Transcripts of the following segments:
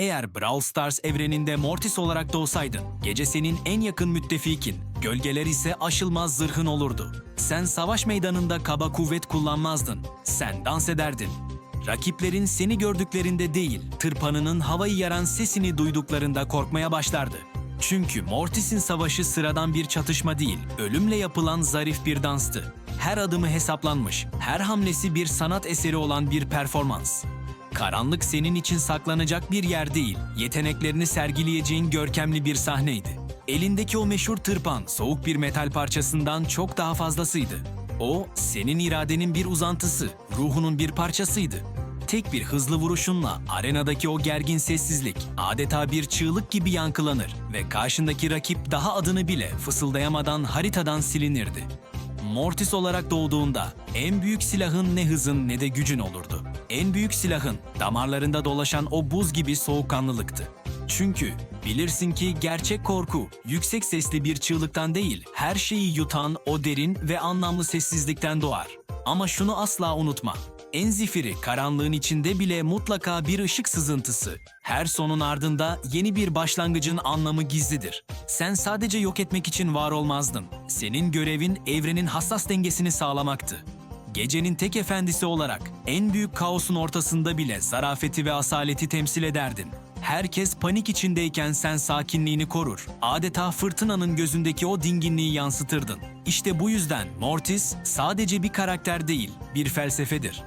Eğer Brawl Stars evreninde Mortis olarak doğsaydın, gece senin en yakın müttefikin, gölgeler ise aşılmaz zırhın olurdu. Sen savaş meydanında kaba kuvvet kullanmazdın, sen dans ederdin. Rakiplerin seni gördüklerinde değil, tırpanının havayı yaran sesini duyduklarında korkmaya başlardı. Çünkü Mortis'in savaşı sıradan bir çatışma değil, ölümle yapılan zarif bir danstı. Her adımı hesaplanmış, her hamlesi bir sanat eseri olan bir performans. Karanlık senin için saklanacak bir yer değil, yeteneklerini sergileyeceğin görkemli bir sahneydi. Elindeki o meşhur tırpan soğuk bir metal parçasından çok daha fazlasıydı. O, senin iradenin bir uzantısı, ruhunun bir parçasıydı. Tek bir hızlı vuruşunla arenadaki o gergin sessizlik adeta bir çığlık gibi yankılanır ve karşındaki rakip daha adını bile fısıldayamadan haritadan silinirdi. Mortis olarak doğduğunda en büyük silahın ne hızın ne de gücün olurdu. En büyük silahın damarlarında dolaşan o buz gibi soğukkanlılıktı. Çünkü bilirsin ki gerçek korku yüksek sesli bir çığlıktan değil, her şeyi yutan o derin ve anlamlı sessizlikten doğar. Ama şunu asla unutma. En zifiri karanlığın içinde bile mutlaka bir ışık sızıntısı. Her sonun ardında yeni bir başlangıcın anlamı gizlidir. Sen sadece yok etmek için var olmazdın. Senin görevin evrenin hassas dengesini sağlamaktı. Gecenin tek efendisi olarak en büyük kaosun ortasında bile zarafeti ve asaleti temsil ederdin. Herkes panik içindeyken sen sakinliğini korur. Adeta fırtınanın gözündeki o dinginliği yansıtırdın. İşte bu yüzden Mortis sadece bir karakter değil, bir felsefedir.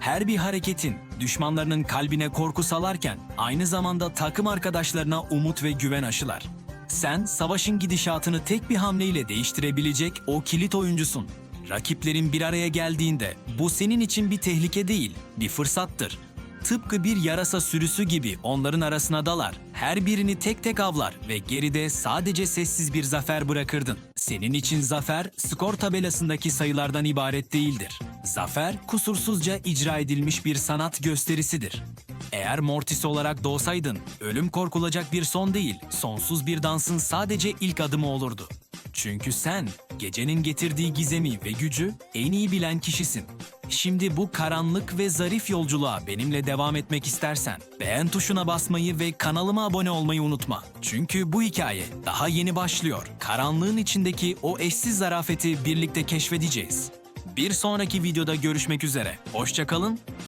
Her bir hareketin düşmanlarının kalbine korku salarken aynı zamanda takım arkadaşlarına umut ve güven aşılar. Sen savaşın gidişatını tek bir hamleyle değiştirebilecek o kilit oyuncusun. Rakiplerin bir araya geldiğinde bu senin için bir tehlike değil, bir fırsattır. Tıpkı bir yarasa sürüsü gibi onların arasına dalar. Her birini tek tek avlar ve geride sadece sessiz bir zafer bırakırdın. Senin için zafer skor tabelasındaki sayılardan ibaret değildir. Zafer kusursuzca icra edilmiş bir sanat gösterisidir. Eğer Mortis olarak doğsaydın, ölüm korkulacak bir son değil, sonsuz bir dansın sadece ilk adımı olurdu. Çünkü sen gecenin getirdiği gizemi ve gücü en iyi bilen kişisin. Şimdi bu karanlık ve zarif yolculuğa benimle devam etmek istersen beğen tuşuna basmayı ve kanalıma abone olmayı unutma. Çünkü bu hikaye daha yeni başlıyor. Karanlığın içindeki o eşsiz zarafeti birlikte keşfedeceğiz. Bir sonraki videoda görüşmek üzere. Hoşçakalın,